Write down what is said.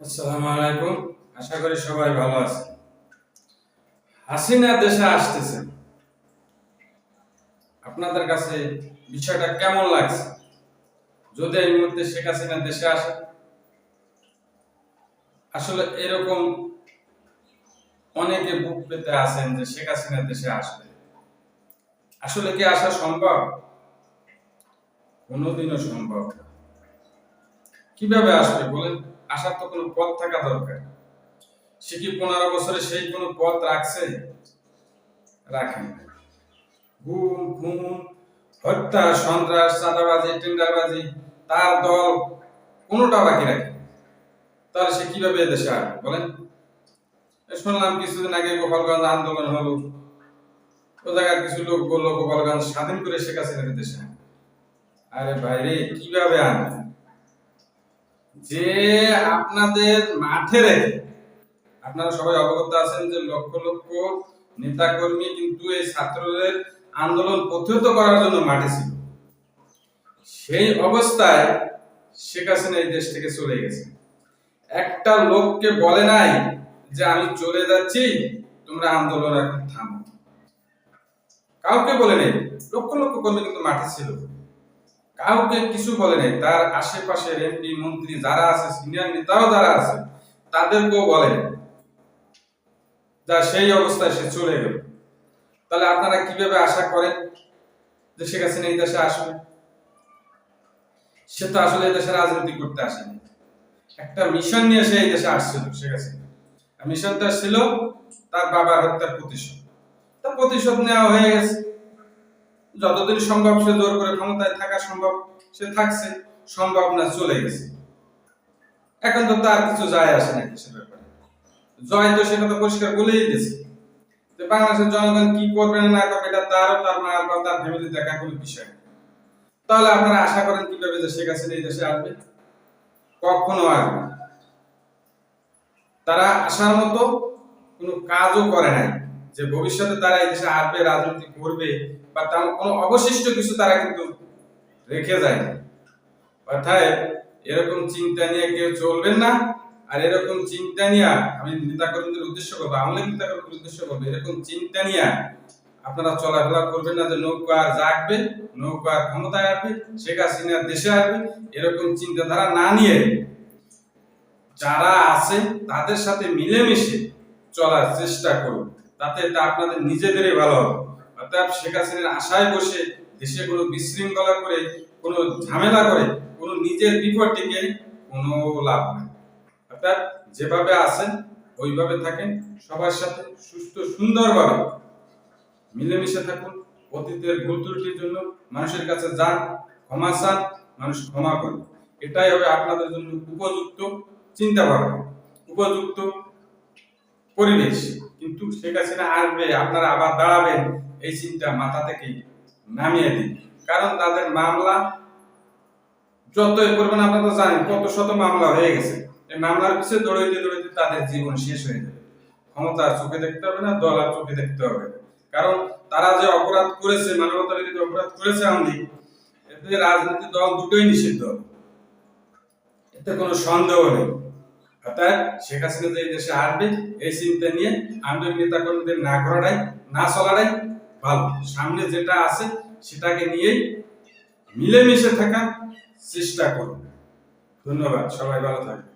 আসসালামু আলাইকুম। আশা করি সবাই ভালো হাসিনা দেশে আপনাদের কাছে বিষয়টা কেমন লাগছে? যদি এই মুহূর্তে শেখ হাসিনা দেশে আসে, আসলে এরকম অনেকে বুক পেতে আছেন যে শেখ হাসিনা দেশে আসবে। আসলে কি আসা সম্ভব? কোনোদিনও সম্ভব কীভাবে আসবে বলেন? আসার তো কোনো পথ থাকা দরকার। সে কি পনেরো বছরে সেই কোনো পথ রাখছে? রাখেন। গুম, খুন, হত্যা, সন্ত্রাস, চাঁদাবাজি, টেন্ডারবাজি, তার দল কোনোটা বাকি রাখে তাহলে সে কীভাবে এদেশে আসবে, বলেন? শুনলাম কিছুদিন আগে গোপালগঞ্জ আন্দোলন হলো। ও জায়গার কিছু লোক বলল, গোপালগঞ্জ স্বাধীন করে শেখ হাসিনা দেশে। আরে ভাইরে কীভাবে আনবে? যে আপনাদের মাঠে রেখে আপনারা সবাই অবগত আছেন যে লক্ষ লক্ষ নেতা কর্মী কিন্তু এই ছাত্রদের আন্দোলন প্রতিহত করার জন্য মাঠে ছিল। সেই অবস্থায় শেখ হাসিনা এই দেশ থেকে চলে গেছে। একটা লোককে বলে নাই যে, আমি চলে যাচ্ছি, তোমরা আন্দোলন এখন থামো। কাউকে বলে নেই। লক্ষ লক্ষ কর্মী কিন্তু মাঠে ছিল। কাউকে কিছু বলে নাই। তার আশেপাশের এমপি মন্ত্রী যারা আছে সিনিয়র নেতাও যারা আছে, তাদেরকেও বলে যা সেই অবস্থায় সে চলে গেল। তাহলে আপনারা কীভাবে আশা করেন যে শেখ হাসিনা এই দেশে আসবে? সে তো আসলে এই দেশে রাজনীতি করতে আসেনি। একটা মিশন নিয়ে সে এই দেশে আসছিল, শেখ হাসিনা। মিশনটা ছিল তার বাবার হত্যার প্রতিশোধ। তার প্রতিশোধ নেওয়া হয়ে গেছে। যতদিন সম্ভব সে জোর করে ক্ষমতায় থাকা সম্ভব, সে থাকছে, সম্ভব না চলে গেছে। এখন তো তার কিছু যায় আসে না কিছু ব্যাপারে? জয় তো সেটা তো পরিষ্কার বলেই দিয়েছে যে বাংলাদেশের জনগণ কি করবে না করবে, এটা তার তার মা বা তার ফ্যামিলি দেখার কোনো বিষয় তাহলে আপনারা আশা করেন কীভাবে যে শেখ হাসিনা এই দেশে আসবে? কখনো আসবে তারা আসার মতো কোনো কাজও করে নাই। যে ভবিষ্যতে তারা এই দেশে আসবে, রাজনীতি করবে, বা তার কোনো অবশিষ্ট কিছু তারা কিন্তু রেখে যায় না। অর্থাৎ এরকম চিন্তা নিয়ে কেউ চলবেন না, আর এরকম চিন্তা নিয়ে আমি নেতা কর্মীদের উদ্দেশ্য করব আমলে নেতা কর্মীদের উদ্দেশ্য করব, এরকম চিন্তা নিয়ে আপনারা চলাফেরা করবেন না যে নৌকা জাগবে, নৌকা ক্ষমতায় আসবে, শেখ হাসিনা দেশে আসবে, এরকম চিন্তাধারা না নিয়ে যারা আছে তাদের সাথে মিলেমিশে চলার চেষ্টা করুন। তাতে এটা আপনাদের নিজেদেরই ভালো হবে। অর্থাৎ শেখ হাসিনার আশায় বসে দেশে কোনো বিশৃঙ্খলা করে, কোনো ঝামেলা করে, কোনো নিজের বিপদ টিকে কোনো লাভ নেই। অর্থাৎ যেভাবে আছেন, ওইভাবে থাকেন, সবার সাথে সুস্থ, সুন্দরভাবে মিলেমিশে থাকুন। অতীতের ভুল ত্রুটির জন্য মানুষের কাছে যান, ক্ষমা চান, মানুষ ক্ষমা করবে এটাই হবে আপনাদের জন্য উপযুক্ত চিন্তা ভাবনা উপযুক্ত পরিবেশ। কিন্তু শেখ হাসিনা আসবে, আপনারা আবার দাঁড়াবেন, এই চিন্তা মাথা থেকে নামিয়ে দিন। কারণ তাদের মামলা যতই করবেন, আপনারা তো জানেন, কত শত মামলা হয়ে গেছে। এই মামলার পিছিয়ে দৌড়াইতে দৌড়াইতে তাদের জীবন শেষ হয়ে যাবে। ক্ষমতা চোখে দেখতে হবে না, দল আর চোখে দেখতে হবে। কারণ তারা যে অপরাধ করেছে মানবতা বিরোধী অপরাধ করেছে আমি এতে রাজনীতি দল দুটোই নিষিদ্ধ। এতে কোনো সন্দেহ নেই। অর্থাৎ শেখ হাসিনা যে দেশে আসবে এই চিন্তা নিয়ে আমাদের নেতা কর্মীদের না ঘোরাটাই, না চলাটাই ভালো। সামনে যেটা আছে, সেটাকে নিয়েই মিলেমিশে থাকার চেষ্টা করুন ধন্যবাদ, সবাই ভালো থাকবে